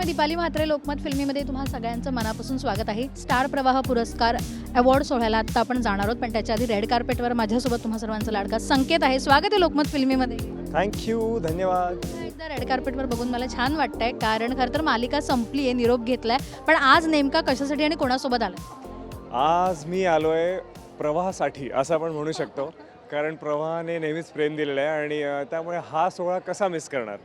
मी दीपाली म्हात्रे लोकमत फिल्मीमध्ये तुम्हा सगळ्यांचं मनापासून स्वागत आहे. स्टार प्रवाह पुरस्कार अवॉर्ड सोहळ्याला आत्ता आपण जाणार आहोत पण त्याच्या आधी रेड कार्पेटवर माझ्यासोबत तुम्हा सर्वांचा लाडका संकेत आहे. स्वागत आहे लोकमत फिल्मीमध्ये. थँक्यू धन्यवाद. एकदा रेड कार्पेटवर बघून मला छान वाटतंय कारण खरं तर मालिका संपली आहे निरोप घेतलाय पण आज नेमका कशासाठी आणि कोणासोबत आलाय? आज मी आलोय प्रवाहासाठी असं आपण म्हणू शकतो. कारण प्रवाहाने नेहमीच प्रेम दिलेलं आहे आणि अ, त्यामुळे हा सोहळा कसा मिस करणार?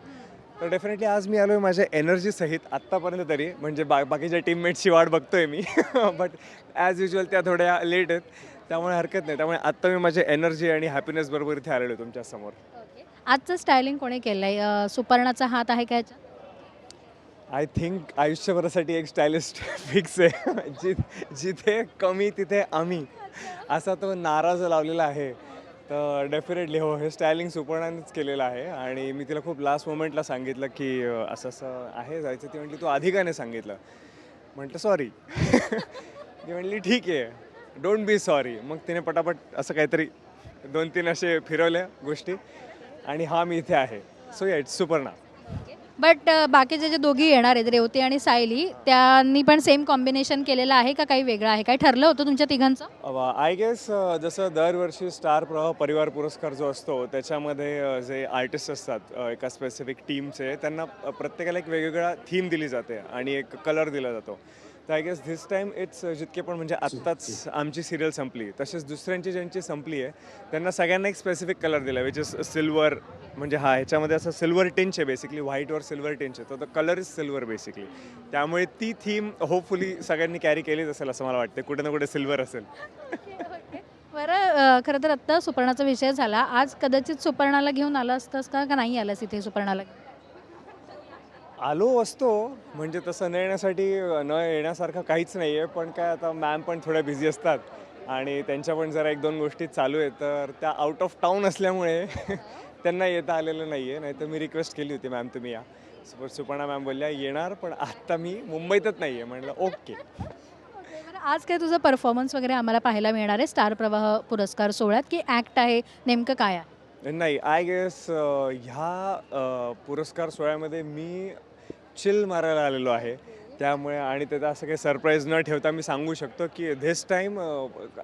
तर डेफिनेटली आज मी आलोय माझ्या एनर्जी सहित आत्तापर्यंत तरी. म्हणजे बा बाकीच्या टीममेटची वाट बघतोय मी. बट ॲज युजल त्या थोड्या लेट आहेत. त्यामुळे हरकत नाही. त्यामुळे आत्ता मी माझ्या एनर्जी आणि हॅपीनेस बरोबर इथे आलेलो आहे तुमच्यासमोर आजचं स्टायलिंग कोणी केलंय? अं, सुपर्णाचा हात आहे का आय थिंक आयुष्यभरासाठी एक स्टायलिस्ट फिक्स आहे. जि जिथे कमी तिथे आम्ही. असा तो नारा जो लावलेला आहे. तर डेफिनेटली हो हे स्टायलिंग सुपर्णानेच केलेलं आहे. आणि मी तिला खूप लास्ट मोमेंटला सांगितलं की असं असं आहे जायचं. ती म्हटली तू आधी का नाही सांगितलं. म्हटलं सॉरी ती म्हटली ठीक आहे. डोंट बी सॉरी मग तिने पटापट असं काहीतरी दोन तीन असे फिरवल्या गोष्टी. आणि हा मी इथे आहे. सो या इट्स सुपर्णा बट uh, बाकीचे जे दोघी येणार आहेत रेवती आणि सायली त्यांनी पण सेम कॉम्बिनेशन केलेलं आहे का काही वेगळं आहे? काय ठरलं होतं तुमच्या तिघांचं? आय गेस uh, जसं दरवर्षी स्टार प्रवाह परिवार पुरस्कार जो असतो त्याच्यामध्ये अ, जे आर्टिस्ट असतात अ, एका स्पेसिफिक टीमचे त्यांना प्रत्येकाला एक वेगवेगळा थीम दिली जाते आणि एक कलर दिला जातो. तर I guess this time it's जितके पण म्हणजे आत्ताच आमची सिरियल संपली तसेच दुसऱ्यांची ज्यांची संपली आहे त्यांना सगळ्यांना एक स्पेसिफिक कलर दिला विच इज सिल्वर म्हणजे हा ह्याच्यामध्ये असं सिल्वर टिंच आहे बेसिकली व्हाईटवर सिल्वर टिंच आहे. तर the colour is silver basically त्यामुळे ती थीम होपफुली सगळ्यांनी कॅरी केलीच असेल असं मला वाटतं कुठे ना कुठे सिल्वर असेल. बरं खरं तर आत्ता सुपर्णाचा विषय झाला. आज कदाचित सुपर्णाला घेऊन आला असतास का का नाही आलास इथे सुपर्णाला? आलो असतो म्हणजे तसं न येण्यासाठी न येण्यासारखं काहीच नाही आहे पण काय आता मॅम पण थोड्या बिझी असतात. आणि त्यांच्या पण जरा एक दोन गोष्टी चालू आहेत तर त्या आउट ऑफ टाऊन असल्यामुळे त्यांना येता आलेलं नाही आहे नाही तर मी रिक्वेस्ट केली होती मॅम तुम्ही या. सुप सुपर्णा मॅम बोलल्या येणार पण आत्ता मी मुंबईतच नाही आहे म्हणलं ओके. आज काय तुझा परफॉर्मन्स वगैरे आम्हाला पाहायला मिळणार आहे? स्टार प्रवाह पुरस्कार सोहळ्यात की ॲक्ट आहे? नेमकं काय आहे? नाही आय गेस ह्या पुरस्कार सोहळ्यामध्ये मी चिल मारायला आलेलो आहे. त्यामुळे आणि त्याचा असं काही सरप्राईज न ठेवता मी सांगू शकतो की धिस टाईम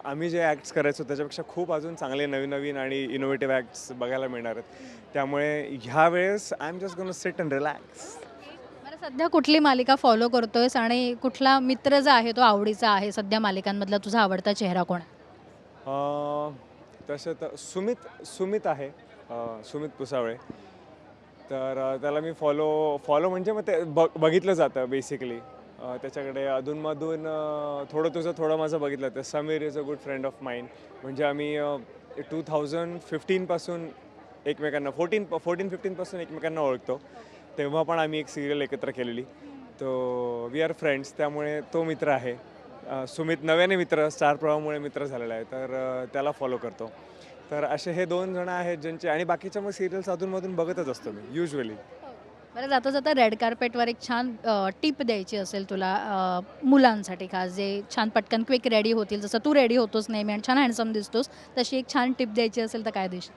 आम्ही जे ॲक्ट्स करायचो त्याच्यापेक्षा खूप अजून चांगले नवीन नवीन आणि इनोव्हेटिव्ह ॲक्ट्स बघायला मिळणार आहेत. त्यामुळे ह्या वेळेस I am just gonna set and relax सध्या कुठली मालिका फॉलो करतोयस आणि कुठला मित्र जो आहे तो आवडीचा आहे? सध्या मालिकांमधला तुझा आवडता चेहरा कोण आहे? तसं तर सुमित सुमित आहे. सुमित पुसावळे. तर त्याला मी फॉलो फॉलो म्हणजे मग ते बघ बघितलं जातं बेसिकली त्याच्याकडे अधूनमधून थोडं तुझं थोडं माझं बघितलं तर Sameer is a good friend of mind म्हणजे आम्ही टू थाउजंड फिफ्टीनपासून एकमेकांना फोर्टीन फोर्टीन फिफ्टीनपासून एकमेकांना ओळखतो. तेव्हा पण आम्ही एक सिरियल एकत्र केलेली. तो वी आर फ्रेंड्स त्यामुळे तो मित्र आहे. सुमित नव्याने मित्र स्टार प्रवाहामुळे मित्र झालेला आहे. तर त्याला फॉलो करतो. तर असे हे दोन जण आहेत ज्यांचे आणि बाकीच्या मग सिरियल्स अधूनमधून बघतच असतो मी युजली बरं जाता जाता रेड कार्पेटवर एक छान टिप द्यायची असेल तुला मुलांसाठी खास जे छान पटकन क्विक रेडी होतील जसं तू रेडी होतोस नेहमी आणि छान हँडसम दिसतोस तशी एक छान टिप द्यायची असेल तर काय देशील?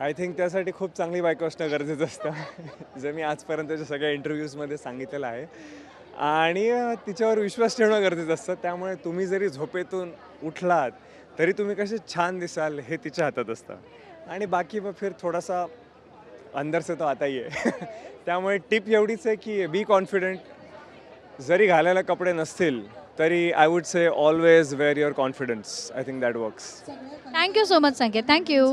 आय थिंक त्यासाठी खूप चांगली बायको असणं गरजेचं असतं. जे मी आजपर्यंतच्या सगळ्या इंटरव्ह्यूजमध्ये सांगितलेलं आहे. आणि तिच्यावर विश्वास ठेवणं गरजेचं असतं. त्यामुळे तुम्ही जरी झोपेतून उठलात तरी तुम्ही कसे छान दिसाल हे तिच्या हातात असतं. आणि बाकी मग फिर थोडासा अंदर से तो आता ही आहे. त्यामुळे टिप एवढीच आहे की बी कॉन्फिडंट. जरी घालायला कपडे नसतील तरी I would say always wear your confidence I think that works thank you so much Sanket thank you